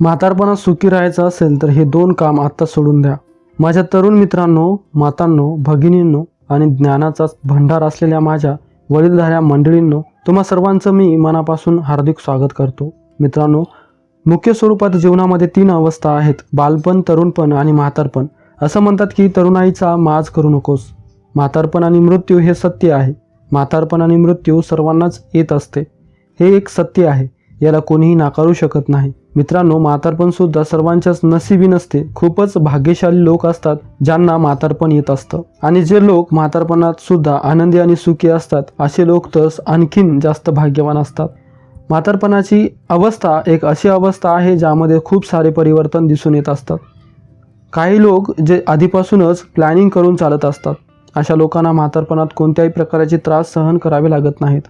म्हातारपणात सुखी राहायचं असेल तर हे दोन काम आत्ता सोडून द्या. माझ्या तरुण मित्रांनो मातांनो भगिनींनो आणि ज्ञानाचा भंडार असलेल्या माझ्या वडीलधाऱ्या मंडळींनो तुम्हा सर्वांचं मी मनापासून हार्दिक स्वागत करतो. मित्रांनो मुख्य स्वरूपात जीवनामध्ये तीन अवस्था आहेत. बालपण तरुणपण आणि म्हातारपण. असं म्हणतात की तरुणाईचा माज करू नकोस. म्हातारपण आणि मृत्यू हे सत्य आहे. म्हातारपण आणि मृत्यू सर्वांनाच येत असते. हे एक सत्य आहे. याला कोणीही नाकारू शकत नाही. मित्रांनो म्हातारपण सुद्धा सर्वांच्याच नसिबी नसते. खूपच भाग्यशाली लोक असतात ज्यांना म्हातारपण येत असतं. आणि जे लोक म्हातारपणात सुद्धा आनंदी आणि सुखी असतात असे लोक तर आणखीन जास्त भाग्यवान असतात. म्हातारपणाची अवस्था एक अशी अवस्था आहे ज्यामध्ये खूप सारे परिवर्तन दिसून येत असतात. काही लोक जे आधीपासूनच प्लॅनिंग करून चालत असतात. अशा लोकांना म्हातारपणात कोणत्याही प्रकारचे त्रास सहन करावे लागत नाहीत.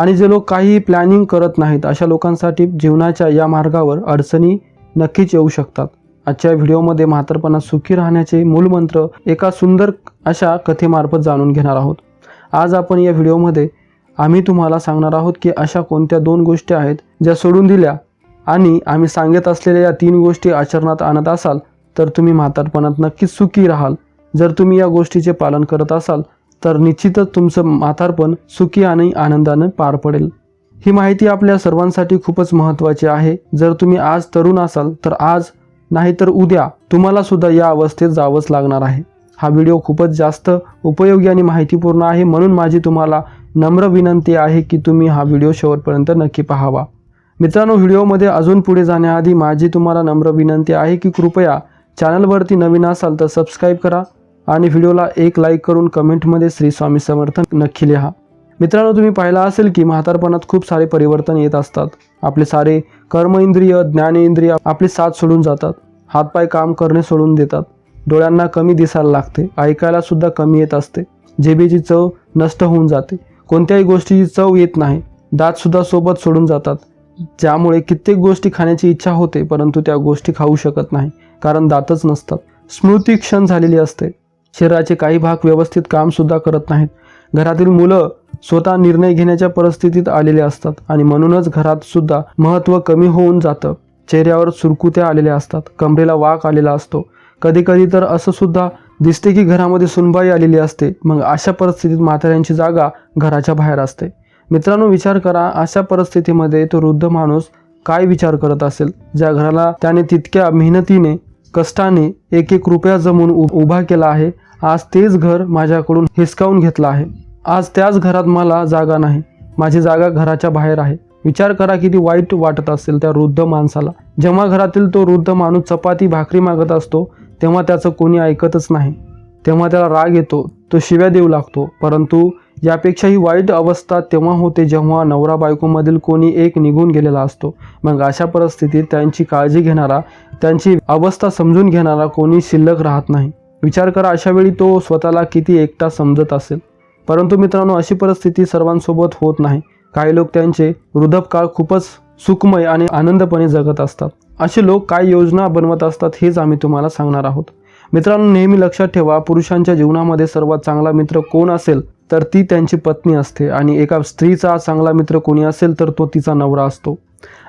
आणि जे लोक काहीही प्लॅनिंग करत नाहीत अशा लोकांसाठी जीवनाच्या या मार्गावर अडचणी नक्कीच येऊ शकतात. आजच्या व्हिडिओमध्ये म्हातारपणा सुखी राहण्याचे मूलमंत्र एका सुंदर अशा कथेमार्फत जाणून घेणार आहोत. आज आपण या व्हिडिओमध्ये आम्ही तुम्हाला सांगणार आहोत की अशा कोणत्या दोन गोष्टी आहेत ज्या सोडून दिल्या आणि आम्ही सांगत असलेल्या या तीन गोष्टी आचरणात आणत असाल तर तुम्ही म्हातारपणात नक्कीच सुखी राहाल. जर तुम्ही या गोष्टीचे पालन करत असाल तर निश्चितच तुमचं म्हातारपण सुखी आणि आनंदानं पार पडेल. ही माहिती आपल्या सर्वांसाठी खूपच महत्त्वाची आहे. जर तुम्ही आज तरुण असाल तर आज नाही तर उद्या तुम्हाला सुद्धा या अवस्थेत जावंच लागणार आहे. हा व्हिडिओ खूपच जास्त उपयोगी आणि माहितीपूर्ण आहे म्हणून माझी तुम्हाला नम्र विनंती आहे की तुम्ही हा व्हिडिओ शेवटपर्यंत नक्की पाहावा. मित्रांनो व्हिडिओमध्ये अजून पुढे जाण्याआधी माझी तुम्हाला नम्र विनंती आहे की कृपया चॅनलवरती नवीन असाल तर सबस्क्राईब करा. आणि व्हिडिओला एक लाईक करून कमेंटमध्ये श्री स्वामी समर्थ नक्की लिहा. मित्रांनो तुम्ही पाहिला असेल की म्हातारपणात खूप सारे परिवर्तन येत असतात. आपले सारे कर्मेंद्रिय ज्ञानेंद्रिय आपली साथ सोडून जातात. हातपाय काम करणे सोडून देतात. डोळ्यांना कमी दिसायला लागते. ऐकायला सुद्धा कमी येत असते. जेबेची चव नष्ट होऊन जाते. कोणत्याही गोष्टीची चव येत नाही. दातसुद्धा सोबत सोडून जातात. ज्यामुळे कित्येक गोष्टी खाण्याची इच्छा होते परंतु त्या गोष्टी खाऊ शकत नाही कारण दातच नसतात. स्मृती क्षण झालेली असते. शरीराचे काही भाग व्यवस्थित कामसुद्धा करत नाहीत. घरातील मुलं स्वतः निर्णय घेण्याच्या परिस्थितीत आलेले असतात आणि म्हणूनच घरात सुद्धा महत्त्व कमी होऊन जातं. चेहऱ्यावर सुरकुत्या आलेल्या असतात कमरेला वाक आलेला असतो. कधी कधी तर असं सुद्धा दिसते की घरामध्ये सुनबाई आलेली असते मग अशा परिस्थितीत म्हाताऱ्यांची जागा घराच्या बाहेर असते. मित्रांनो विचार करा अशा परिस्थितीमध्ये तो वृद्ध माणूस काय विचार करत असेल? ज्या घराला त्याने तितक्या मेहनतीने कष्टाने एक एक रुपया जमून उ- उभा केला आहे. आज तेच घर माझ्याकडून हिसकावून घेतलं आहे. आज त्याच घरात मला जागा नाही. माझी जागा घराच्या बाहेर आहे. विचार करा किती वाईट वाटत असेल त्या वृद्ध माणसाला. जेव्हा घरातील तो वृद्ध माणूस चपाती भाकरी मागत असतो तेव्हा त्याचं कोणी ऐकतच नाही. तेव्हा त्याला राग येतो तो शिव्या देऊ लागतो. परंतु यापेक्षाही वाईट अवस्था तेव्हा होते जेव्हा नवरा बायकोमधील कोणी एक निघून गेलेला असतो. मग अशा परिस्थितीत त्यांची काळजी घेणारा त्यांची अवस्था समजून घेणारा कोणी शिल्लक राहत नाही. विचार करा अशा वेळी तो स्वतःला किती एकटा समजत असेल. परंतु मित्रांनो अशी परिस्थिती सर्वांसोबत होत नाही. काही लोक त्यांचे वृद्धपकाळ खूपच सुखमय आणि आनंदपणे जगत असतात. असे लोक काय योजना बनवत असतात हेच आम्ही तुम्हाला सांगणार आहोत. मित्रांनो नेहमी लक्षात ठेवा पुरुषांच्या जीवनामध्ये सर्वात चांगला मित्र कोण असेल? तर ती त्यांची पत्नी असते आणि एका स्त्रीचा चांगला मित्र कोणी असेल तर तो तिचा नवरा असतो.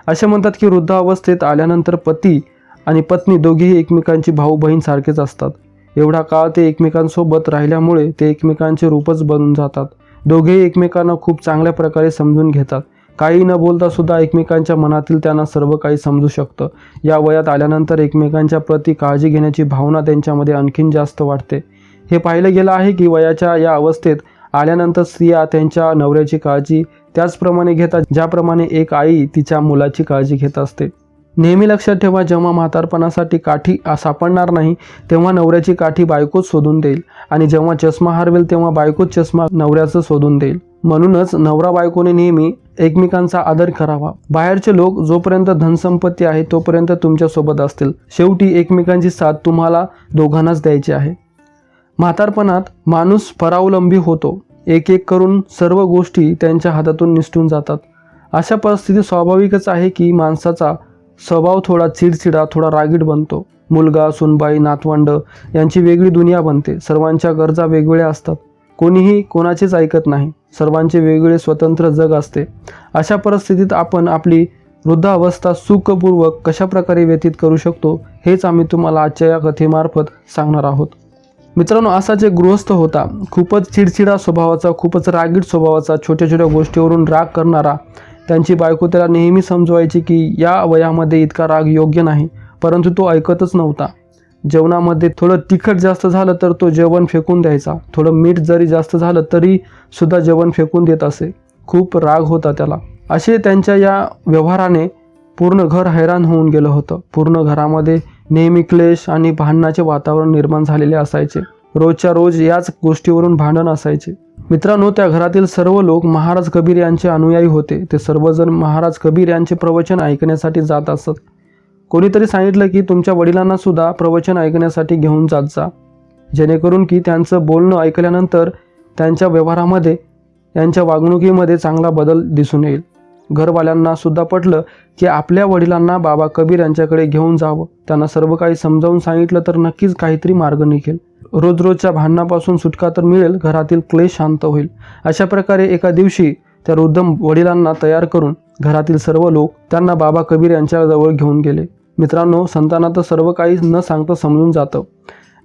असे म्हणतात की वृद्ध अवस्थेत आल्यानंतर पती आणि पत्नी दोघेही एकमेकांची भाऊ बहीण सारखेच असतात. एवढा काळ ते एकमेकांसोबत राहिल्यामुळे ते एकमेकांचे रूपच बनून जातात. दोघेही एकमेकांना खूप चांगल्या प्रकारे समजून घेतात. काही न बोलता सुद्धा एकमेकांच्या मनातील त्यांना सर्व काही समजू शकतं. या वयात आल्यानंतर एकमेकांच्या प्रती काळजी घेण्याची भावना त्यांच्यामध्ये आणखीन जास्त वाढते. हे पाहिलं गेलं आहे की वयाच्या या अवस्थेत आल्यानंतर स्त्रिया त्यांच्या नवऱ्याची काळजी त्याचप्रमाणे घेतात ज्याप्रमाणे एक आई तिच्या मुलाची काळजी घेत असते. नेहमी लक्षात ठेवा जेव्हा म्हातारपणासाठी काठी सापडणार नाही तेव्हा नवऱ्याची काठी बायकोच शोधून देईल आणि जेव्हा चष्मा हरवेल तेव्हा बायकोच चष्मा नवऱ्याचं शोधून देईल. म्हणूनच नवरा बायकोने नेहमी एकमेकांचा आदर करावा. बाहेरचे लोक जोपर्यंत धनसंपत्ती आहे तोपर्यंत तुमच्यासोबत असतील. शेवटी एकमेकांची साथ तुम्हाला दोघांनाच द्यायची आहे. म्हातारपणात माणूस परावलंबी होतो. एक एक करून सर्व गोष्टी त्यांच्या हातातून निसटून जातात. अशा परिस्थितीत स्वाभाविकच आहे की माणसाचा स्वभाव थोडा चिडचिडा थोडा रागीट बनतो. मुलगा सुनबाई नातवंड यांची वेगळी दुनिया बनते. सर्वांच्या गरजा वेगवेगळ्या असतात. कोणीही कोणाचेच ऐकत नाही. सर्वांचे वेगवेगळे स्वतंत्र जग असते. अशा परिस्थितीत आपण आपली वृद्धावस्था सुखपूर्वक कशाप्रकारे व्यतीत करू शकतो हेच आम्ही तुम्हाला आजच्या या कथेमार्फत सांगणार आहोत. मित्रांनो असा जे गृहस्थ होता खूपच चिडचिडा स्वभावाचा खूपच रागीट स्वभावाचा छोट्या छोट्या गोष्टीवरून राग करणारा त्यांची बायको त्याला नेहमी समजवायची की या वयामध्ये इतका राग योग्य नाही परंतु तो ऐकतच नव्हता. जेवणामध्ये थोडं तिखट जास्त झालं तर तो जेवण फेकून द्यायचा. थोडं मीठ जरी जास्त झालं तरी सुद्धा जेवण फेकून देत असे. खूप राग होता त्याला. असे त्यांच्या या व्यवहाराने पूर्ण घर हैराण होऊन गेलं होतं. पूर्ण घरामध्ये नेहमी क्लेश आणि भांडणाचे वातावरण निर्माण झालेले असायचे. रोजच्या रोज याच गोष्टीवरून भांडण असायचे. मित्रांनो त्या घरातील सर्व लोक महाराज कबीर यांचे अनुयायी होते. ते सर्वजण महाराज कबीर यांचे प्रवचन ऐकण्यासाठी जात असत. कोणीतरी सांगितलं की तुमच्या वडिलांना सुद्धा प्रवचन ऐकण्यासाठी घेऊन जात जा. जेणेकरून की त्यांचं बोलणं ऐकल्यानंतर त्यांच्या व्यवहारामध्ये त्यांच्या वागणुकीमध्ये चांगला बदल दिसून येईल. घरवाल्यांना सुद्धा पटलं की आपल्या वडिलांना बाबा कबीर यांच्याकडे घेऊन जावं. त्यांना सर्व काही समजावून सांगितलं तर नक्कीच काहीतरी मार्ग निघेल. रोज रोजच्या भांडणापासून सुटका तर मिळेल घरातील क्लेश शांत होईल. अशा प्रकारे एका दिवशी त्या रुद्धम वडिलांना तयार करून घरातील सर्व लोक त्यांना बाबा कबीर यांच्याजवळ घेऊन गेले. मित्रांनो संतांना तर सर्व काही न सांगता समजून जातं.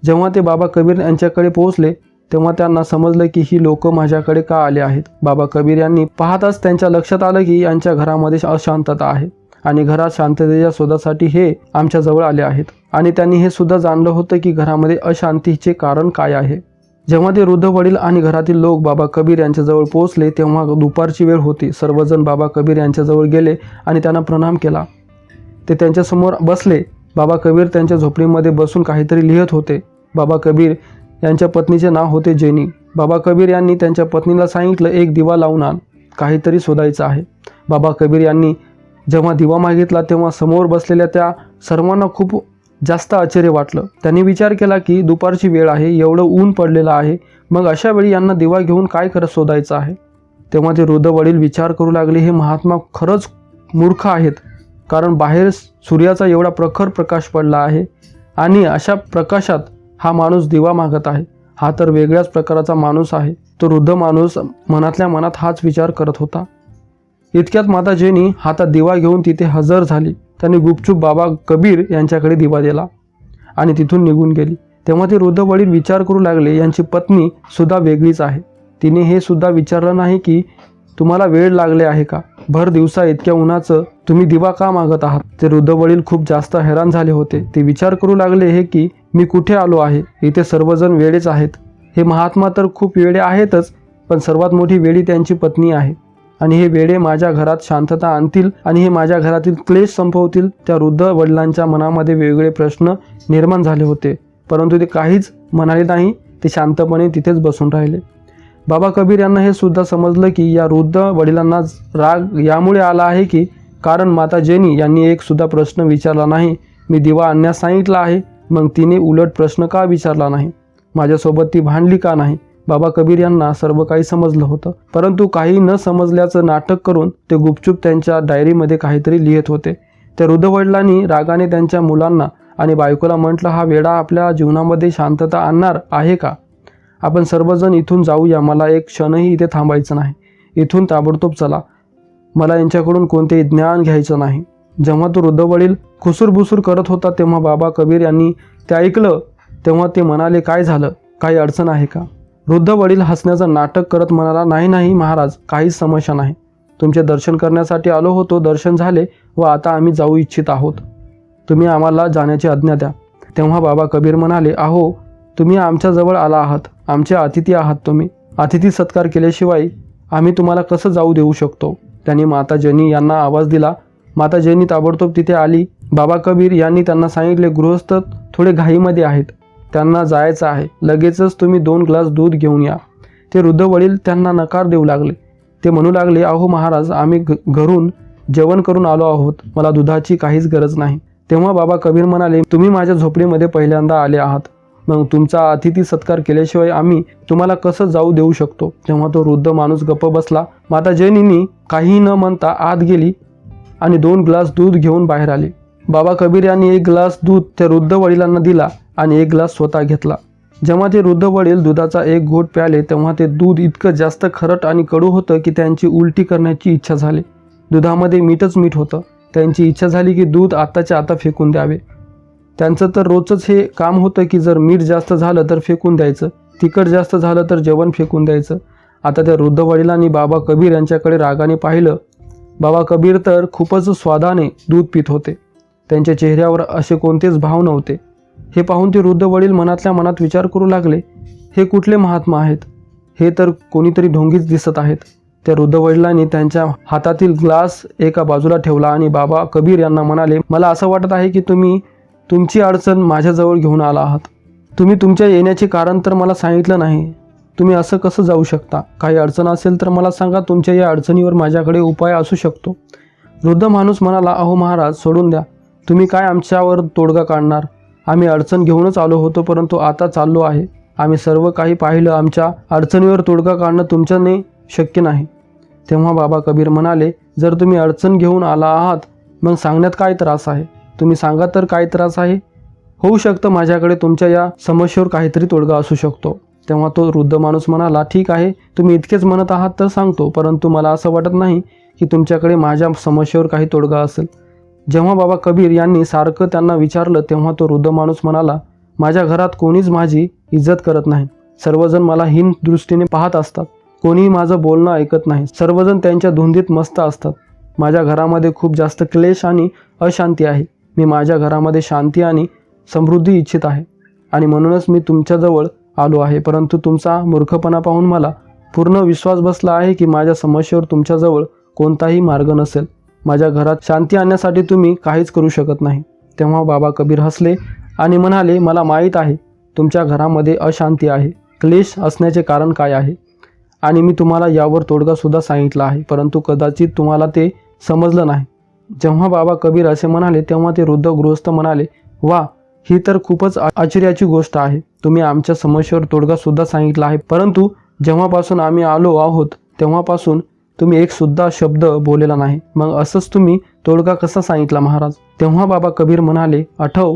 जेव्हा ते बाबा कबीर यांच्याकडे पोहोचले तेव्हा त्यांना समजलं की ही लोक माझ्याकडे का आले आहेत? बाबा कबीर यांनी पाहताच त्यांच्या लक्षात आलं की यांच्या घरामध्ये अशांतता आहे आणि घरात शांततेच्या शोधासाठी हे आमच्याजवळ आले आहेत. आणि त्यांनी हे सुद्धा जाणलं होतं की घरामध्ये अशांतीचे कारण काय आहे. जेव्हा ते वृद्ध वडील आणि घरातील लोक बाबा कबीर यांच्याजवळ पोहोचले तेव्हा दुपारची वेळ होती. सर्वजण बाबा कबीर यांच्याजवळ गेले आणि त्यांना प्रणाम केला. ते त्यांच्यासमोर बसले. बाबा कबीर त्यांच्या झोपडीमध्ये बसून काहीतरी लिहित होते. बाबा कबीर यांच्या पत्नीचे नाव होते जेनी. बाबा कबीर यांनी त्यांच्या पत्नीला सांगितलं एक दिवा लावून आण. काहीतरी शोधायचं आहे. बाबा कबीर यांनी जेव्हा दिवा मागितला तेव्हा समोर बसलेल्या त्या सर्वांना खूप जास्त आश्चर्य वाटलं. त्यांनी विचार केला की दुपारची वेळ आहे एवढं ऊन पडलेलं आहे. मग अशा वेळी यांना दिवा घेऊन काय करत शोधायचं आहे? तेव्हा ते वृद्ध वडील विचार करू लागले हे महात्मा खरंच मूर्ख आहेत. कारण बाहेर सूर्याचा एवढा प्रखर प्रकाश पडला आहे आणि अशा प्रकाशात हा माणूस दिवा मागत आहे. हा तर वेगळ्याच प्रकाराचा माणूस आहे. तो वृद्ध माणूस मनातल्या मनात हाच विचार करत होता. इतक्यात माता जेनी हातात दिवा घेऊन तिथे हजर झाली. त्यांनी गुपचूप बाबा कबीर यांच्याकडे दिवा दिला आणि तिथून निघून गेली. तेव्हा ते वृद्ध वडील विचार करू लागले यांची पत्नी सुद्धा वेगळीच आहे. तिने हे सुद्धा विचारलं नाही की तुम्हाला वेळ लागले आहे का? भर दिवसा इतक्या उन्हाचं तुम्ही दिवा का मागत आहात? ते वृद्ध वडील खूप जास्त हैराण झाले होते. ते विचार करू लागले हे की मी कुठे आलो आहे? इथे सर्वजण वेळेच आहेत. हे महात्मा तर खूप वेळे आहेतच पण सर्वात मोठी वेळी त्यांची पत्नी आहे. आणि हे वेडे माझ्या घरात शांतता आणतील आणि हे माझ्या घरातील क्लेश संपवतील त्या वृद्ध वडिलांच्या मनामध्ये वेगवेगळे प्रश्न निर्माण झाले होते. परंतु ते काहीच म्हणाले नाही ते शांतपणे तिथेच बसून राहिले. बाबा कबीर यांना हे सुद्धा समजलं की या वृद्ध वडिलांना राग यामुळे आला आहे की कारण माता जेनी यांनी एक सुद्धा प्रश्न विचारला नाही. मी दिवा आणण्यास सांगितला आहे. मग तिने उलट प्रश्न का विचारला नाही? माझ्यासोबत ती भांडली का नाही? बाबा कबीर यांना सर्व काही समजलं होतं. परंतु काही न समजल्याचं नाटक करून ते गुपचूप त्यांच्या डायरीमध्ये काहीतरी लिहित होते. त्या वृद्ध रागाने त्यांच्या मुलांना आणि बायकोला म्हटलं हा वेडा आपल्या जीवनामध्ये शांतता आणणार आहे का? आपण सर्वजण इथून जाऊया. मला एक क्षणही इथे थांबायचं नाही. इथून ताबडतोब चला. मला यांच्याकडून कोणतेही ज्ञान घ्यायचं नाही. जेव्हा तो वृद्ध वडील खुसूरभुसूर करत होता तेव्हा बाबा कबीर यांनी ते ऐकलं तेव्हा ते म्हणाले काय झालं? काही अडचण आहे का? वृद्ध वडील हसण्याचं नाटक करत म्हणाला नाही नाही महाराज काहीच समस्या नाही. तुमचे दर्शन करण्यासाठी आलो होतो दर्शन झाले व आता आम्ही जाऊ इच्छित आहोत. तुम्ही आम्हाला जाण्याची आज्ञा द्या. तेव्हा बाबा कबीर म्हणाले अहो तुम्ही आमच्याजवळ आला आहात आमचे अतिथी आहात तुम्ही. अतिथी सत्कार केल्याशिवाय आम्ही तुम्हाला कसं जाऊ देऊ शकतो? त्यांनी माता जनी यांना आवाज दिला माता जनी ताबडतोब तिथे आली बाबा कबीर यांनी त्यांना सांगितले गृहस्थ थोडे घाईमध्ये आहेत. त्यांना जायचं आहे. लगेचच तुम्ही दोन ग्लास दूध घेऊन या. ते वृद्ध वडील त्यांना नकार देऊ लागले. ते म्हणू लागले अहो महाराज आम्ही घ घरून जेवण करून आलो आहोत. मला दुधाची काहीच गरज नाही. तेव्हा बाबा कबीर म्हणाले तुम्ही माझ्या झोपडीमध्ये पहिल्यांदा आले आहात. मग तुमचा अतिथी सत्कार केल्याशिवाय आम्ही तुम्हाला कसं जाऊ देऊ शकतो? तेव्हा तो वृद्ध माणूस गप्प बसला. माता जैनींनी काही न म्हणता आत गेली. आणि दोन ग्लास दूध घेऊन बाहेर आले. बाबा कबीर यांनी एक ग्लास दूध त्या वृद्ध वडिलांना दिला आणि एक ग्लास स्वतः घेतला. जेव्हा ते वृद्ध वडील दुधाचा एक घोट प्याले तेव्हा ते दूध इतकं जास्त खरट आणि कडू होतं की त्यांची उलटी करण्याची इच्छा झाली. दुधामध्ये मीठच मीठ होतं. त्यांची इच्छा झाली की दूध आताच्या आता फेकून द्यावे. त्यांचं तर रोजच हे काम होतं की जर मीठ जास्त झालं तर फेकून द्यायचं तिखट जास्त झालं तर जेवण फेकून द्यायचं. आता त्या वृद्ध वडिलांनी बाबा कबीर यांच्याकडे रागाने पाहिलं बाबा कबीर तर खूपच स्वादाने दूध पित होते. त्यांच्या चेहऱ्यावर असे कोणतेच भाव नव्हते. हे पाहून ते वृद्ध वडील मनातल्या मनात विचार करू लागले हे कुठले महात्मा आहेत? हे तर कोणीतरी ढोंगीच दिसत आहेत. त्या वृद्ध वडिलांनी त्यांच्या हातातील ग्लास एका बाजूला ठेवला आणि बाबा कबीर यांना म्हणाले मला असं वाटत आहे की तुम्ही तुमची अडचण माझ्याजवळ घेऊन आला आहात. तुम्ही तुमच्या येण्याचे कारण तर मला सांगितलं नाही तुम्ही असं कसं जाऊ शकता? काही अडचण असेल तर मला सांगा तुमच्या या अडचणीवर माझ्याकडे उपाय असू शकतो. वृद्ध माणूस म्हणाला अहो महाराज सोडून द्या. तुम्ही काय आमच्यावर तोडगा काढणार? आम्ही अडचण घेऊनच आलो होतो परंतु आता चाललो आहे. आम्ही सर्व काही पाहिलं आमच्या अडचणीवर तोडगा काढणं तुमच्याने शक्य नाही. तेव्हा बाबा कबीर म्हणाले जर तुम्ही अडचण घेऊन आला आहात मग सांगण्यात काय त्रास आहे? तुम्ही सांगा तर काय त्रास आहे? होऊ शकतं माझ्याकडे तुमच्या या समस्येवर काहीतरी तोडगा असू शकतो. तेव्हा तो वृद्ध माणूस म्हणाला ठीक आहे तुम्ही इतकेच म्हणत आहात तर सांगतो परंतु मला असं वाटत नाही की तुमच्याकडे माझ्या समस्येवर काही तोडगा असेल. जेव्हा बाबा कबीर यांनी सारखं त्यांना विचारलं तेव्हा तो वृद्ध माणूस म्हणाला माझ्या घरात कोणीच माझी इज्जत करत नाही. सर्वजण मला हीन दृष्टीने पाहत असतात. कोणीही माझं बोलणं ऐकत नाही. सर्वजण त्यांच्या धुंदीत मस्त असतात. माझ्या घरामध्ये खूप जास्त क्लेश आणि अशांती आहे. मी माझ्या घरामध्ये शांती आणि समृद्धी इच्छित आहे. आणि म्हणूनच मी तुमच्याजवळ आलो आहे. परंतु तुमचा मूर्खपणा पाहून मला पूर्ण विश्वास बसला आहे की माझ्या समस्येवर तुमच्याजवळ कोणताही मार्ग नसेल. माझ्या घरात शांती आणण्यासाठी तुम्ही काहीच करू शकत नाही. तेव्हा बाबा कबीर हसले आणि म्हणाले मला माहीत आहे तुमच्या घरामध्ये अशांती आहे. क्लेश असण्याचे कारण काय आहे? आणि मी तुम्हाला यावर तोडगासुद्धा सांगितला आहे. परंतु कदाचित तुम्हाला ते समजलं नाही. जेव्हा बाबा कबीर असे म्हणाले तेव्हा ते वृद्ध गृहस्थ म्हणाले वा ही तर खूपच आश्चर्याची गोष्ट आहे. तुम्ही आमच्या समस्येवर तोडगासुद्धा सांगितला आहे. परंतु जेव्हापासून आम्ही आलो आहोत तेव्हापासून तुम्ही एक सुद्धा शब्द बोललेला नाही. मग असंच तुम्ही तोडगा कसा सांगितला महाराज? तेव्हा बाबा कबीर म्हणाले आठव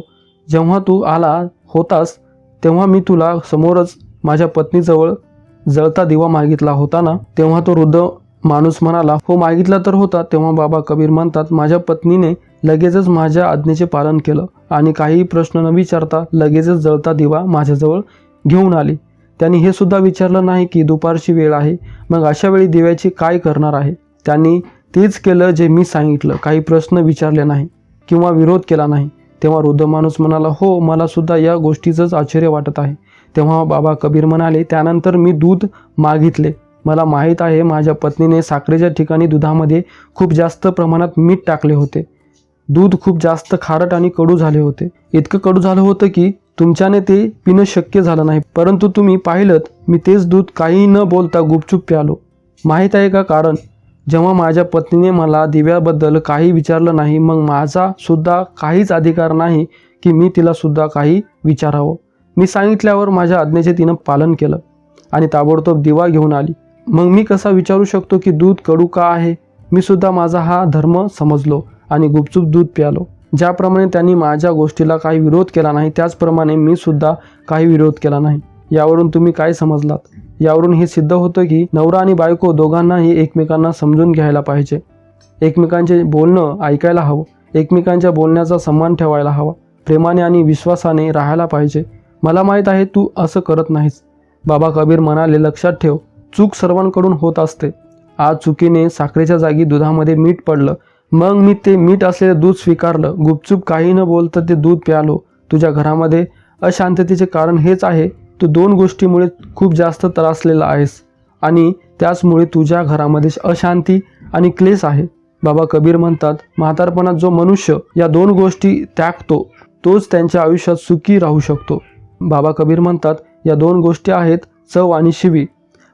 जेव्हा तू आला होतास तेव्हा मी तुला समोरच माझ्या पत्नीजवळ जळता दिवा मागितला होता ना? तेव्हा तो वृद्ध माणूस म्हणाला हो मागितला तर होता. तेव्हा बाबा कबीर म्हणतात माझ्या पत्नीने लगेचच माझ्या आज्ञेचे पालन केलं आणि काही प्रश्न न विचारता लगेचच जळता दिवा माझ्याजवळ घेऊन आली. त्यांनी हे सुद्धा विचारलं नाही की दुपारची वेळ आहे मग अशा वेळी दिव्याची काय करणार आहे? त्यांनी तेच केलं जे मी सांगितलं. काही प्रश्न विचारले नाही किंवा विरोध केला नाही. तेव्हा वृद्ध माणूस म्हणाला हो मला सुद्धा या गोष्टीचंच आश्चर्य वाटत आहे. तेव्हा बाबा कबीर म्हणाले त्यानंतर मी दूध मागितले. मला माहीत आहे माझ्या पत्नीने साखरेच्या ठिकाणी दुधामध्ये खूप जास्त प्रमाणात मीठ टाकले होते. दूध खूप जास्त खारट आणि कडू झाले होते. इतकं कडू झालं होतं की तुमच्याने ते पिणं शक्य झालं नाही. परंतु तुम्ही पाहिलं मी तेच दूध काही न बोलता गुपचूप प्यालो. माहीत आहे का कारण जेव्हा माझ्या पत्नीने मला दिव्याबद्दल काही विचारलं नाही मग माझा सुद्धा काहीच अधिकार नाही की मी तिला सुद्धा काही विचारावं. मी सांगितल्यावर माझ्या आज्ञेचे तिनं पालन केलं आणि ताबडतोब दिवा घेऊन आली. मग मी कसा विचारू शकतो की दूध कडू का आहे? मी सुद्धा माझा हा धर्म समजलो. आणि गुपचूप दूध प्यालो. ज्याप्रमाणे त्यांनी माझ्या गोष्टीला काही विरोध केला नाही त्याचप्रमाणे मी सुद्धा काही विरोध केला नाही. यावरून तुम्ही काय समजलात? यावरून हे सिद्ध होतं की नवरा आणि बायको दोघांनाही एकमेकांना समजून घ्यायला पाहिजे. एकमेकांचे बोलणं ऐकायला हवं. एकमेकांच्या बोलण्याचा सन्मान ठेवायला हवा. प्रेमाने आणि विश्वासाने राहायला पाहिजे. मला माहीत आहे तू असं करत नाहीस. बाबा कबीर म्हणाले लक्षात ठेव चूक सर्वांकडून होत असते. आज चुकीने साखरेच्या जागी दुधामध्ये मीठ पडलं. मग मी ते मीठ असलेलं दूध स्वीकारलं. गुपचूप काही न बोलतं ते दूध प्यालो. तुझ्या घरामध्ये अशांततेचे कारण हेच आहे. तू दोन गोष्टीमुळे खूप जास्त त्रासलेला आहेस. आणि त्याचमुळे तुझ्या घरामध्ये अशांती आणि क्लेश आहे. बाबा कबीर म्हणतात म्हातारपणात जो मनुष्य या दोन गोष्टी त्यागतो तोच त्यांच्या आयुष्यात सुखी राहू शकतो. बाबा कबीर म्हणतात या दोन गोष्टी आहेत चव आणि शिवी.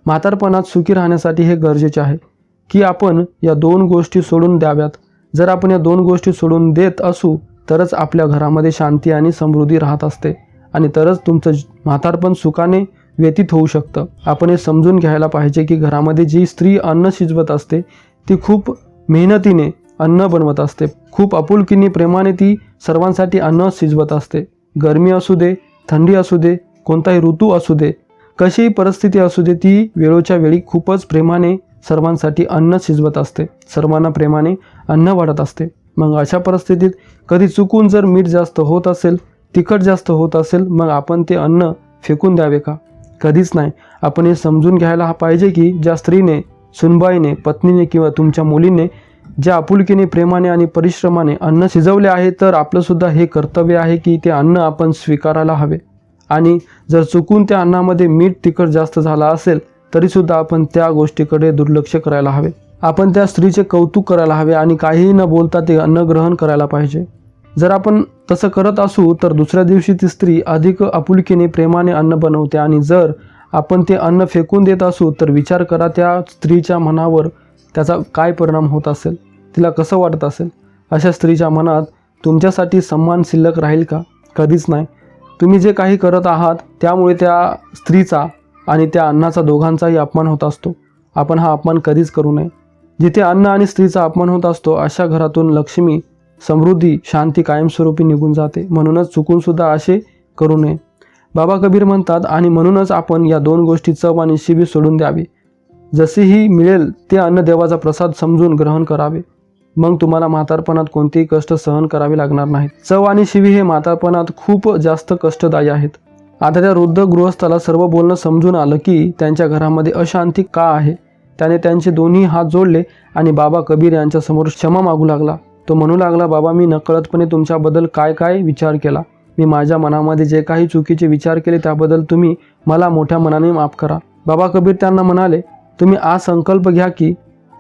म्हातारपणात सुखी राहण्यासाठी हे गरजेचे आहे की आपण या दोन गोष्टी सोडून द्याव्यात. जर आपण या दोन गोष्टी सोडून देत असू तरच आपल्या घरामध्ये शांती आणि समृद्धी राहत असते आणि तरच तुमचं म्हातारपण सुखाने व्यतीत होऊ शकतं. आपण हे समजून घ्यायला पाहिजे की घरामध्ये जी स्त्री अन्न शिजवत असते ती खूप मेहनतीने अन्न बनवत असते. खूप आपुलकीने प्रेमाने ती सर्वांसाठी अन्न शिजवत असते. गरमी असू दे थंडी असू दे कोणताही ऋतू असू दे कशीही परिस्थिती असू दे ती वेळोच्या वेळी खूपच प्रेमाने सर्वांसाठी अन्न शिजवत असते. सर्वांना प्रेमाने अन्न वाढत असते. मग अशा परिस्थितीत कधी चुकून जर मीठ जास्त होत असेल तिखट जास्त होत असेल मग आपण ते अन्न फेकून द्यावे का? कधीच नाही. आपण हे समजून घ्यायला हा पाहिजे की ज्या स्त्रीने सुनबाईने पत्नीने किंवा तुमच्या मुलीने ज्या आपुलकीने प्रेमाने आणि परिश्रमाने अन्न शिजवले आहे तर आपलंसुद्धा हे कर्तव्य आहे की ते अन्न आपण स्वीकारायला हवे. आणि जर चुकून त्या अन्नामध्ये मीठ तिखट जास्त झाला असेल तरीसुद्धा आपण त्या गोष्टीकडे दुर्लक्ष करायला हवे. आपण त्या स्त्रीचे कौतुक करायला हवे आणि काहीही न बोलता ते अन्न ग्रहण करायला पाहिजे. जर आपण तसं करत असू तर दुसऱ्या दिवशी ती स्त्री अधिक आपुलकीने प्रेमाने अन्न बनवते आणि जर आपण ते अन्न फेकून देत असू तर विचार करा त्या स्त्रीच्या मनावर त्याचा काय परिणाम होत असेल तिला कसं वाटत असेल? अशा स्त्रीच्या मनात तुमच्यासाठी सन्मान शिल्लक राहील का? कधीच नाही. तुम्ही जे काही करत आहात त्यामुळे त्या स्त्रीचा आणि त्या अन्नाचा दोघांचाही अपमान होत असतो. आपण हा अपमान कधीच करू नये. जिथे अन्न आणि स्त्रीचा अपमान होत असतो अशा घरातून लक्ष्मी समृद्धी शांती कायमस्वरूपी निघून जाते. म्हणूनच चुकूनसुद्धा असे करू नये. बाबा कबीर म्हणतात आणि म्हणूनच आपण या दोन गोष्टी चव आणि शिबी सोडून द्यावी. जसेही मिळेल ते अन्न देवाचा प्रसाद समजून ग्रहण करावे. मग तुम्हाला म्हातारपणात कोणतेही कष्ट सहन करावे लागणार नाहीत. चव आणि शिवी हे म्हातारपणात खूप जास्त कष्टदायी आहेत. आता त्या वृद्ध गृहस्थाला सर्व बोलणं समजून आलं की त्यांच्या घरामध्ये अशांती का आहे? त्याने त्यांचे दोन्ही हात जोडले आणि बाबा कबीर यांच्यासमोर क्षमा मागू लागला. तो म्हणू लागला बाबा मी नकळतपणे तुमच्याबद्दल काय काय विचार केला? मी माझ्या मनामध्ये जे काही चुकीचे विचार केले त्याबद्दल तुम्ही मला मोठ्या मनाने माफ करा. बाबा कबीर त्यांना म्हणाले तुम्ही आज संकल्प घ्या की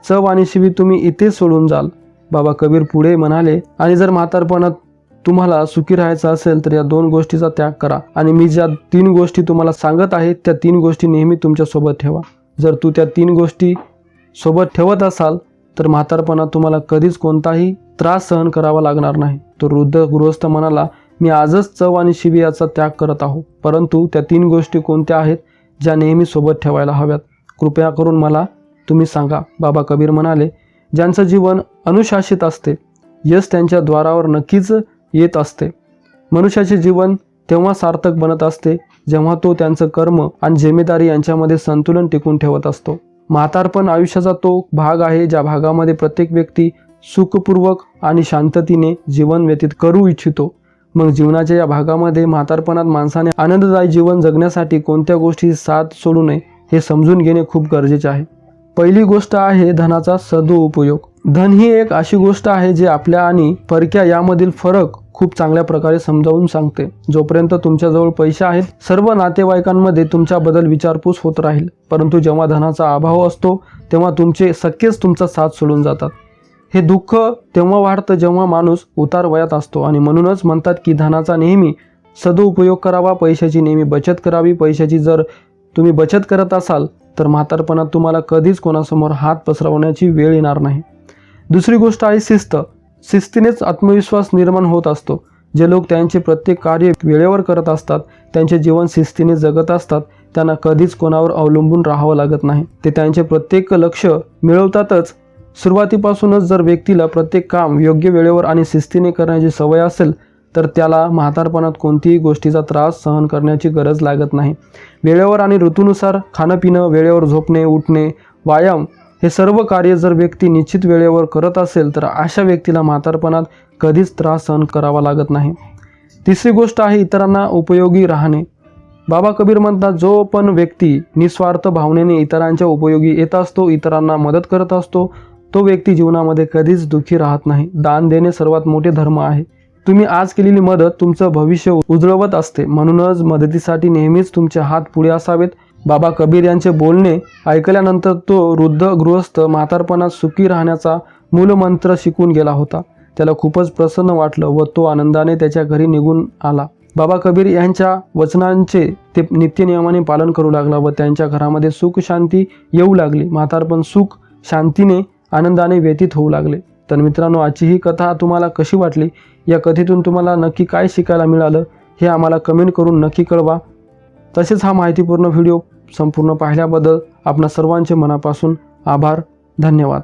चव आणि शिवी तुम्ही इथेच सोडून जाल. बाबा कबीर पुढे म्हणाले आणि जर म्हातारपणात तुम्हाला सुखी राहायचं असेल तर या दोन गोष्टीचा त्याग करा. आणि मी ज्या तीन गोष्टी तुम्हाला सांगत आहे त्या तीन गोष्टी नेहमी तुमच्यासोबत ठेवा. जर तू त्या तीन गोष्टी सोबत ठेवत असाल तर म्हातारपणात तुम्हाला कधीच कोणताही त्रास सहन करावा लागणार नाही. तो वृद्ध गृहस्थ म्हणाला मी आजच चव आणि शिवी याचा त्याग करत आहो. परंतु त्या तीन गोष्टी कोणत्या आहेत ज्या नेहमी सोबत ठेवायला हव्यात? कृपया करून मला तुम्ही सांगा. बाबा कबीर म्हणाले ज्यांचं जीवन अनुशासित असते यश त्यांच्या द्वारावर नक्कीच येत असते. मनुष्याचे जीवन तेव्हा सार्थक बनत असते जेव्हा तो त्यांचं कर्म आणि जिम्मेदारी यांच्यामध्ये संतुलन टिकून ठेवत असतो. म्हातारपण आयुष्याचा तो भाग आहे ज्या भागामध्ये प्रत्येक व्यक्ती सुखपूर्वक आणि शांततेने जीवन व्यतीत करू इच्छितो. मग जीवनाच्या या भागामध्ये म्हातारपणात माणसाने आनंददायी जीवन जगण्यासाठी कोणत्या गोष्टी साथ सोडू नये हे समजून घेणे खूप गरजेचे आहे. पहिली गोष्ट आहे धनाचा सदुपयोग. धन ही एक अशी गोष्ट आहे जी आपल्या आणि परक्या यामधील फरक खूप चांगल्या प्रकारे समजावून सांगते. जोपर्यंत तुमच्याजवळ पैसे आहेत सर्व नातेवाईकांमध्ये तुमच्याबद्दल विचारपूस होत राहील. परंतु जेव्हा धनाचा अभाव असतो तेव्हा तुमचे सख्खेच तुमचा साथ सोडून जातात. हे दुःख तेव्हा वाढतं जेव्हा माणूस उतार वयात असतो आणि म्हणूनच म्हणतात की धनाचा नेहमी सदुपयोग करावा पैशाची नेहमी बचत करावी. पैशाची जर तुम्ही बचत करत असाल तर म्हातारपणात तुम्हाला कधीच कोणासमोर हात पसरवण्याची वेळ येणार नाही. दुसरी गोष्ट आहे शिस्त. शिस्तीनेच आत्मविश्वास निर्माण होत असतो. जे लोक त्यांचे प्रत्येक कार्य वेळेवर करत असतात त्यांचे जीवन शिस्तीने जगत असतात त्यांना कधीच कोणावर अवलंबून राहावं लागत नाही. ते त्यांचे प्रत्येक लक्ष मिळवतातच. सुरुवातीपासूनच जर व्यक्तीला प्रत्येक काम योग्य वेळेवर आणि शिस्तीने करण्याची सवय असेल तर त्याला म्हातारपणात कोणतीही गोष्टीचा त्रास सहन करण्याची गरज लागत नाही. वेळेवर आणि ऋतूनुसार खाणं पिणं वेळेवर झोपणे उठणे व्यायाम हे सर्व कार्य जर व्यक्ती निश्चित वेळेवर करत असेल तर अशा व्यक्तीला म्हातारपणात कधीच त्रास सहन करावा लागत नाही. तिसरी गोष्ट आहे इतरांना उपयोगी राहणे. बाबा कबीर म्हणतात जो पण व्यक्ती निस्वार्थ भावनेने इतरांच्या उपयोगी येत असतो इतरांना मदत करत असतो तो व्यक्ती जीवनामध्ये कधीच दुःखी राहत नाही. दान देणे सर्वात मोठे धर्म आहे. तुम्ही आज केलेली मदत तुमचं भविष्य उजळवत असते. म्हणूनच मदतीसाठी नेहमीच तुमचे हात पुढे असावेत. बाबा कबीर यांचे बोलणे ऐकल्यानंतर तो वृद्ध गृहस्थ म्हातारपणात सुखी राहण्याचा मूलमंत्र शिकून गेला होता. त्याला खूपच प्रसन्न वाटलं व तो आनंदाने त्याच्या घरी निघून आला. बाबा कबीर यांच्या वचनांचे ते नित्यनियमाने पालन करू लागला व त्यांच्या घरामध्ये सुख शांती येऊ लागली. म्हातारपण सुख शांतीने आनंदाने व्यतीत होऊ लागले. तर मित्रांनो आजची ही कथा तुम्हाला कशी वाटली? या कथेतून तुम्हाला नक्की काय शिकायला मिळालं? हे आम्हाला कमेंट करून नक्की कळवा. तसेच हा माहितीपूर्ण व्हिडिओ संपूर्ण पाहिल्याबद्दल आपणा सर्वांचे मनापासून आभार धन्यवाद.